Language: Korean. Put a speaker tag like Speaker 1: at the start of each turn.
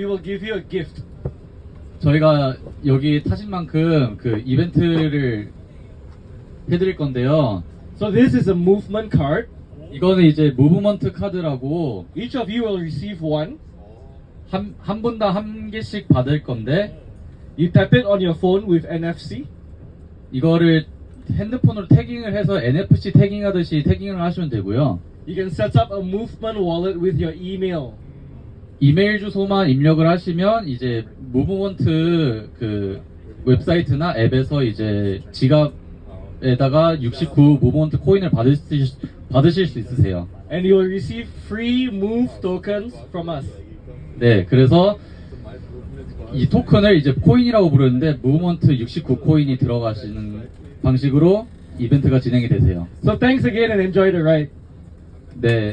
Speaker 1: We will give you a gift.
Speaker 2: 저희가 여기 타신 만큼 그 이벤트를 해드릴 건데요.
Speaker 1: So this is a movement card.
Speaker 2: 이거는 이제 무브먼트 카드라고
Speaker 1: Each of you will receive one.
Speaker 2: 한, 한 분당 한 개씩 받을 건데
Speaker 1: You tap it on your phone with NFC.
Speaker 2: 이거를 핸드폰으로 태깅을 해서 NFC 태깅하듯이 태깅을 하시면 되고요.
Speaker 1: You can set up a movement wallet with your email.
Speaker 2: 이메일 주소만 입력을 하시면 이제 무브먼트 그 웹사이트나 앱에서 이제 지갑에다가 69 무브먼트 코인을 받으실, 받으실 수 있으세요.
Speaker 1: And you will receive free move tokens from us.
Speaker 2: 네, 그래서 이 토큰을 이제 코인이라고 부르는데 무브먼트 69 코인이 들어가시는 방식으로 이벤트가 진행이 되세요.
Speaker 1: So thanks again and enjoy the ride.
Speaker 2: 네.